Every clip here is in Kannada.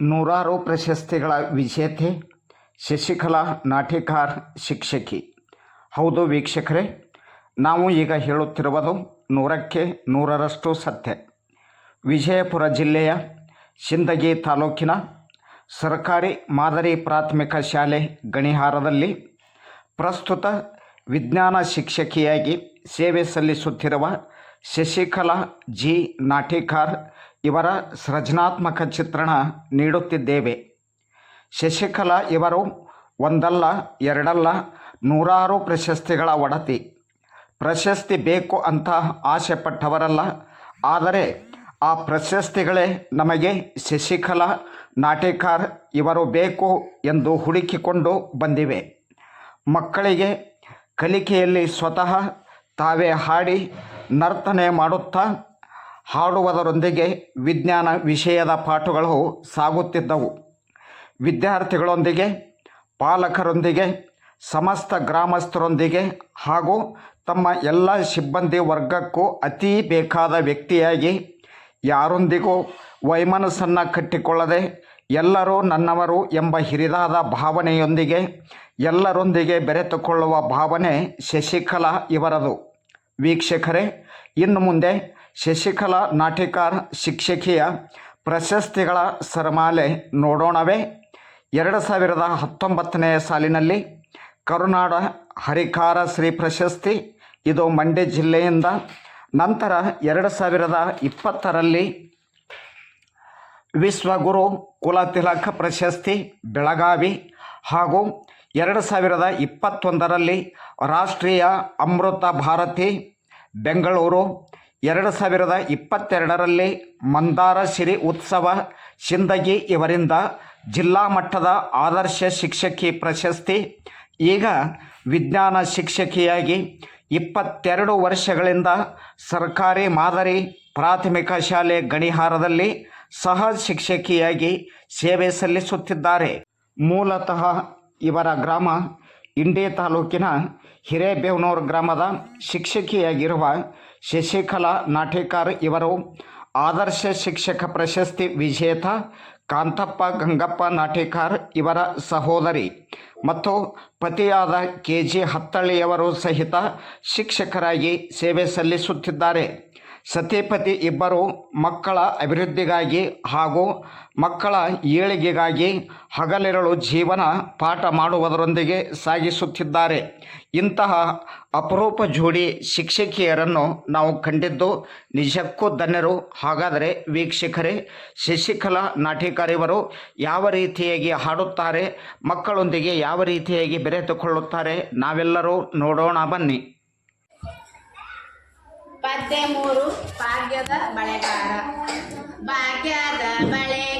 ನೂರಾರು ಪ್ರಶಸ್ತಿಗಳ ವಿಜೇತೆ, ಶಶಿಕಲಾ ನಾಟಿಕಾರ್ ಶಿಕ್ಷಕಿ. ಹೌದು ವೀಕ್ಷಕರೇ, ನಾವು ಈಗ ಹೇಳುತ್ತಿರುವುದು ನೂರಕ್ಕೆ ನೂರರಷ್ಟು ಸತ್ಯ. ವಿಜಯಪುರ ಜಿಲ್ಲೆಯ ಸಿಂದಗಿ ತಾಲೂಕಿನ ಸರ್ಕಾರಿ ಮಾದರಿ ಪ್ರಾಥಮಿಕ ಶಾಲೆ ಗಣಿಹಾರದಲ್ಲಿ ಪ್ರಸ್ತುತ ವಿಜ್ಞಾನ ಶಿಕ್ಷಕಿಯಾಗಿ ಸೇವೆ ಸಲ್ಲಿಸುತ್ತಿರುವ ಶಶಿಕಲಾ ಜಿ ನಾಟಿಕಾರ್ ಇವರ ಸೃಜನಾತ್ಮಕ ಚಿತ್ರಣ ನೀಡುತ್ತಿದ್ದೇವೆ. ಶಶಿಕಲಾ ಇವರು ಒಂದಲ್ಲ, ಎರಡಲ್ಲ, ನೂರಾರು ಪ್ರಶಸ್ತಿಗಳ ಒಡತಿ. ಪ್ರಶಸ್ತಿ ಬೇಕು ಅಂತ ಆಸೆ ಪಟ್ಟವರಲ್ಲ ಆದರೆ ಆ ಪ್ರಶಸ್ತಿಗಳೇ ನಮಗೆ ಶಶಿಕಲಾ, ನಾಟಿಕಾರ್ ಇವರು ಬೇಕು ಎಂದು ಹುಡುಕಿಕೊಂಡು ಬಂದಿವೆ. ಮಕ್ಕಳಿಗೆ ಕಲಿಕೆಯಲ್ಲಿ ಸ್ವತಃ ತಾವೇ ಹಾಡಿ ನರ್ತನೆ ಮಾಡುತ್ತಾ ಹಾಡುವುದರೊಂದಿಗೆ ವಿಜ್ಞಾನ ವಿಷಯದ ಪಾಠಗಳು ಸಾಗುತ್ತಿದ್ದವು. ವಿದ್ಯಾರ್ಥಿಗಳೊಂದಿಗೆ, ಪಾಲಕರೊಂದಿಗೆ, ಸಮಸ್ತ ಗ್ರಾಮಸ್ಥರೊಂದಿಗೆ ಹಾಗೂ ತಮ್ಮ ಎಲ್ಲ ಸಿಬ್ಬಂದಿ ವರ್ಗಕ್ಕೂ ಅತೀ ಬೇಕಾದ ವ್ಯಕ್ತಿಯಾಗಿ ಯಾರೊಂದಿಗೂ ವೈಮನಸ್ಸನ್ನು ಕಟ್ಟಿಕೊಳ್ಳದೆ ಎಲ್ಲರೂ ನನ್ನವರು ಎಂಬ ಹಿರಿದಾದ ಭಾವನೆಯೊಂದಿಗೆ ಎಲ್ಲರೊಂದಿಗೆ ಬೆರೆತುಕೊಳ್ಳುವ ಭಾವನೆ ಶಶಿಕಲಾ ಇವರದು. ವೀಕ್ಷಕರೇ, ಇನ್ನು ಮುಂದೆ ಶಶಿಕಲಾ ನಾಟಿಕಾರ್ ಶಿಕ್ಷಕಿಯ ಪ್ರಶಸ್ತಿಗಳ ಸರಮಾಲೆ ನೋಡೋಣವೇ. ಎರಡು ಸಾವಿರದ ಹತ್ತೊಂಬತ್ತನೆಯ ಸಾಲಿನಲ್ಲಿ ಕರುನಾಡ ಹರಿಕಾರ ಶ್ರೀ ಪ್ರಶಸ್ತಿ, ಇದು ಮಂಡ್ಯ ಜಿಲ್ಲೆಯಿಂದ. ನಂತರ ಎರಡು ಸಾವಿರದ ಇಪ್ಪತ್ತರಲ್ಲಿ ವಿಶ್ವಗುರು ಕುಲತಿಲಕ ಪ್ರಶಸ್ತಿ, ಬೆಳಗಾವಿ. ಹಾಗೂ ಎರಡು ಸಾವಿರದ ಇಪ್ಪತ್ತೊಂದರಲ್ಲಿ ರಾಷ್ಟ್ರೀಯ ಅಮೃತ ಭಾರತಿ, ಬೆಂಗಳೂರು. ಎರಡು ಸಾವಿರದ ಇಪ್ಪತ್ತೆರಡರಲ್ಲಿ ಮಂದಾರ ಸಿರಿ ಉತ್ಸವ ಸಿಂದಗಿ ಇವರಿಂದ ಜಿಲ್ಲಾ ಮಟ್ಟದ ಆದರ್ಶ ಶಿಕ್ಷಕಿ ಪ್ರಶಸ್ತಿ, ಈಗ ವಿಜ್ಞಾನ ಶಿಕ್ಷಕಿಯಾಗಿ ಇಪ್ಪತ್ತೆರಡು ವರ್ಷಗಳಿಂದ ಸರ್ಕಾರಿ ಮಾದರಿ ಪ್ರಾಥಮಿಕ ಶಾಲೆ ಗಣಿಹಾರದಲ್ಲಿ ಸಹ ಶಿಕ್ಷಕಿಯಾಗಿ ಸೇವೆ ಸಲ್ಲಿಸುತ್ತಿದ್ದಾರೆ. ಮೂಲತಃ ಇವರ ಗ್ರಾಮ ಇಂಡಿ ತಾಲೂಕಿನ ಹಿರೇಬೇವನೂರು ಗ್ರಾಮದ ಶಿಕ್ಷಕಿಯಾಗಿರುವ ಶಶಿಕಲಾ ನಾಟೇಕಾರ್ ಇವರು ಆದರ್ಶ ಶಿಕ್ಷಕ ಪ್ರಶಸ್ತಿ ವಿಜೇತ, ಕಾಂತಪ್ಪ ಗಂಗಪ್ಪ ನಾಟೇಕಾರ್ ಇವರ ಸಹೋದರಿ ಮತ್ತು ಪತಿಯಾದ ಕೆ ಜಿ ಹತ್ತಳ್ಳಿಯವರು ಸಹಿತ ಶಿಕ್ಷಕರಾಗಿ ಸೇವೆ ಸಲ್ಲಿಸುತ್ತಿದ್ದಾರೆ. ಸತಿಪತಿ ಇಬ್ಬರು ಮಕ್ಕಳ ಅಭಿವೃದ್ಧಿಗಾಗಿ ಹಾಗೂ ಮಕ್ಕಳ ಏಳಿಗೆಗಾಗಿ ಹಗಲಿರಳು ಜೀವನ ಪಾಠ ಮಾಡುವುದರೊಂದಿಗೆ ಸಾಗಿಸುತ್ತಿದ್ದಾರೆ. ಇಂತಹ ಅಪರೂಪ ಜೋಡಿ ಶಿಕ್ಷಕಿಯರನ್ನು ನಾವು ಕಂಡಿದ್ದು ನಿಜಕ್ಕೂ ಧನ್ಯರು. ಹಾಗಾದರೆ ವೀಕ್ಷಕರೇ, ಶಶಿಕಲಾ ನಾಟಿಕಾರಿವರು ಯಾವ ರೀತಿಯಾಗಿ ಹಾಡುತ್ತಾರೆ, ಮಕ್ಕಳೊಂದಿಗೆ ಯಾವ ರೀತಿಯಾಗಿ ಬೆರೆತುಕೊಳ್ಳುತ್ತಾರೆ, ನಾವೆಲ್ಲರೂ ನೋಡೋಣ ಬನ್ನಿ. ಪದ್ಯ ಮೂರು ಭಾಗ್ಯದ ಬಳೆಗಾರ. ಭಾಗ್ಯದ ಬಳೆಗಾರ.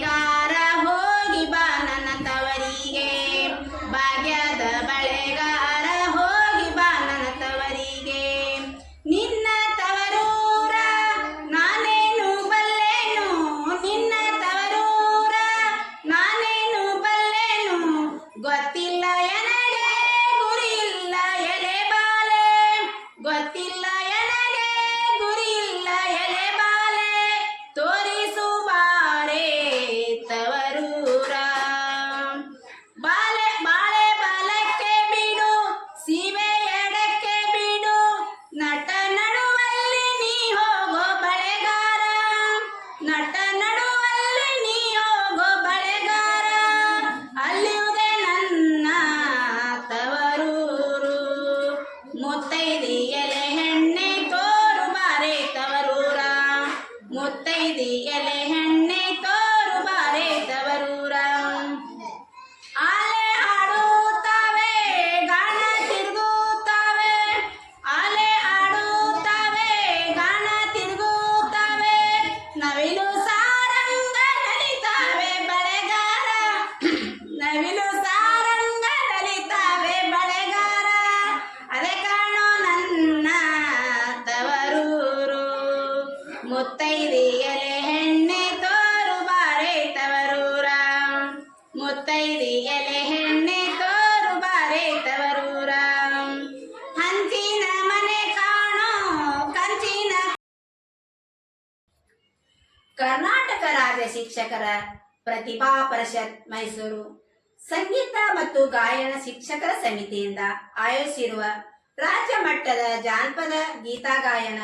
ಮುತ್ತೈದಿ ಎಲೆ ಹೆಣ್ಣೆ ತೋರು ಬಾರೆ ತವರೂರ ಮುತ್ತೈದಿಯಲೆ ಹೆಣ್ಣೆ ತೋರು ಬಾರೆ ತವರೂರ ಹಂಚಿನ ಮನೆ ಕಾಣೋ ಕಂಚಿನ ಕರ್ನಾಟಕ ರಾಜ್ಯ ಶಿಕ್ಷಕರ ಪ್ರತಿಭಾ ಪರಿಷತ್ ಮೈಸೂರು. ಸಂಗೀತ ಮತ್ತು ಗಾಯನ ಶಿಕ್ಷಕರ ಸಮಿತಿಯಿಂದ ಆಯೋಜಿಸಿರುವ ರಾಜ್ಯ ಮಟ್ಟದ ಜಾನಪದ ಗೀತಾ ಗಾಯನ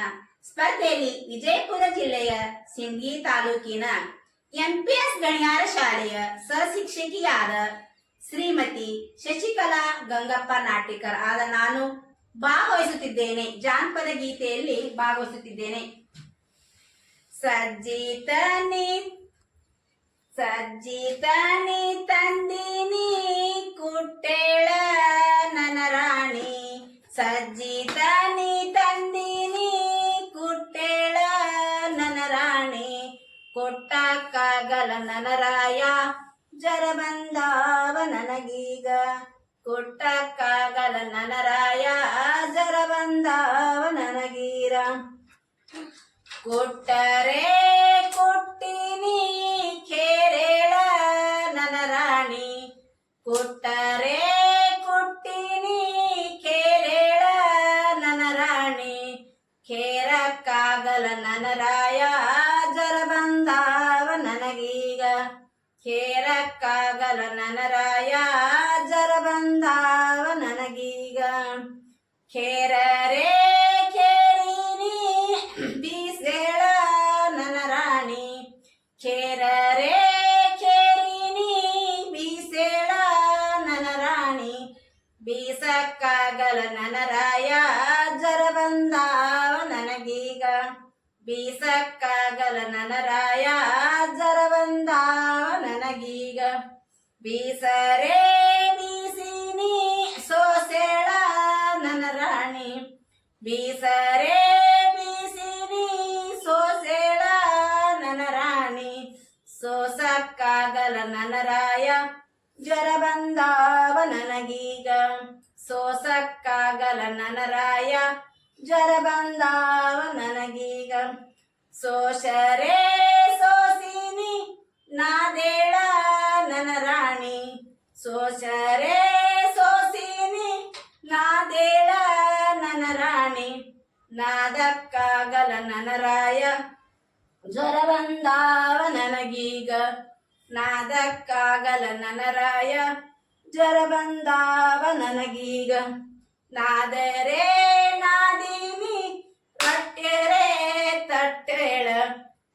ಸ್ಪರ್ಧೆಯಲ್ಲಿ ವಿಜಯಪುರ ಜಿಲ್ಲೆಯ ಸಿಂಗಿ ತಾಲೂಕಿನ ಎಂಪಿಎಸ್ ಗಣಿಯಾರ ಶಾಲೆಯ ಸಹಶಿಕ್ಷಕಿಯಾದ ಶ್ರೀಮತಿ ಶಶಿಕಲಾ ಗಂಗಪ್ಪ ನಾಟಿಕರ್ ಆದ ನಾನು ಭಾಗವಹಿಸುತ್ತಿದ್ದೇನೆ. ಜಾನಪದ ಗೀತೆಯಲ್ಲಿ ಭಾಗವಹಿಸುತ್ತಿದ್ದೇನೆ. ಸಜ್ಜಿತನಿ ಸಜ್ಜಿತನಿ ತಂದಿನಿ, ಕುಟ್ಟೇಳ ನನ ರಾಣಿ. ಸಜ್ಜಿತನಿ ಕೊಟ್ಟಕ್ಕಾಗಲ ನನ್ನ ರಾಯ ಜರ ಬಂದಾವ ನನಗೀಗ. ಕೊಟ್ಟಕ್ಕಾಗಲ ನನರಾಯ ರಾಯ ಜರ ಬಂದಾವ ನನಗೀರ ಕೊಟ್ಟರೆ ಕೊಟ್ಟಿನಿ ಕೇರಕ್ಕಾಗಲ ನನರಾಯ ರಾಯ ಜರ ಬಂದಾವ ನನಗೀಗ. ಖೇರರೇ ಖೇರಿನಿ ಬೀಸೇಳ ನನ್ನ ರಾಣಿ. ಖೇರರೇ ಖೇರಿನಿ ಬೀಸೇಳ ನನ್ನ ರಾಣಿ. ಬೀಸಕ್ಕಾಗಲ ನನ್ನ ಬೀಸರೆ ಬೀಸಿನಿ ಸೋಸೇಳ ನನ್ನ ರಾಣಿ. ಬೀಸರೆ ಬೀಸಿನಿ ಸೋಸೇಳ ನನ್ನ ರಾಣಿ. ಸೋಸಕ್ಕಾಗಲ ನನ್ನ ರಾಯ. ಜ್ವರ ಬಂದಾವ ನನಗೀಗ. ಸೋಸಕ್ಕಾಗಲ ನನ್ನ ರಾಯ. ಜ್ವರ ಬಂದಾವ ನನಗೀಗ. ಸೋಸರೆ ನಾದಕ್ಕಾಗಲ ನನ್ನ ರಾಯ ಜ್ವರ ಬಂದಾವ ನನಗೀಗ ನಾದಕ್ಕಾಗಲ ನನ್ನ ರಾಯ ಜ್ವರ ಬಂದಾವ ನನಗೀಗ ನಾದರೆ ನಾದಿನಿ ರಟ್ಟೆರೆ ತಟ್ಟೆಳ.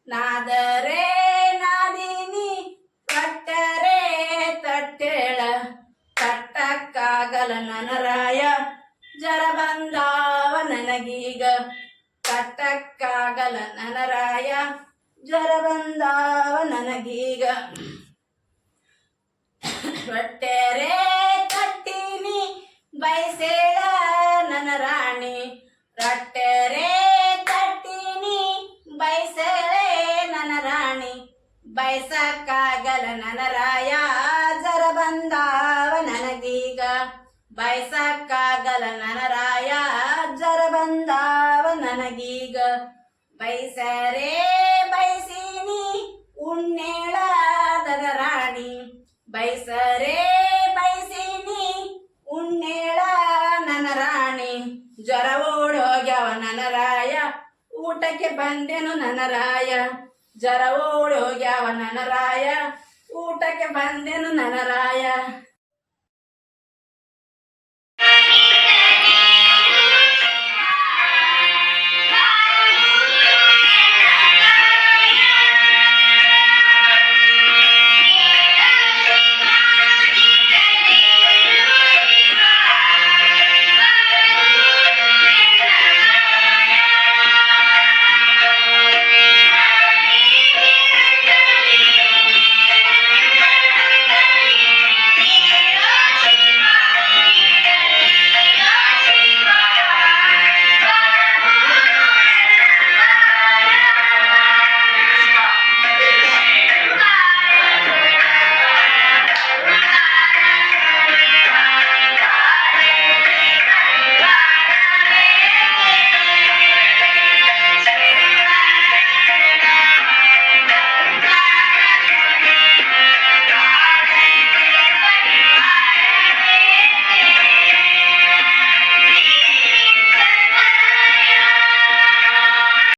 ನಾದರೆ ನಾದಿನಿ ತಟ್ಟರೆ ತಟ್ಟೆಳ. ತಟ್ಟಕ್ಕಾಗಲ ನನ್ನ ರಾಯ ಜರ ಬಂದಾವ ನನಗೀಗ ಕಟ್ಟಕ್ಕಾಗಲ ನನ್ನ ರಾಯ ಜ್ವರ ನನಗೀಗ ಹೊಟ್ಟೆರೆ ಕಟ್ಟಿನಿ ಬಯಸೇಳ ನನ್ನ ರಾಣಿ. ರೊಟ್ಟೆರೆ ಕಟ್ಟಿನಿ ಬಯಸೇಳೆ ನನ್ನ ರಾಣಿ. ಬಯಸಕ್ಕಾಗಲ ನನ್ನ ರಾಯ, ಜರ ಬಂದಾವ ನನಗೀಗ. ಬಯಸಕ್ಕಾಗಲ ನನ್ನ ರಾಯ, ಜರ ಬಂದಾವ ನನಗೀಗ. ಬೈಸರೆ ಊಟಕ್ಕೆ ಬಂದೆನು ನನ್ನ ರಾಯ ಜ್ವರ ಓಡೋಗ್ಯವ ನನ್ನ ರಾಯ ಊಟಕ್ಕೆ ಬಂದೆನು ನನ್ನ ರಾಯ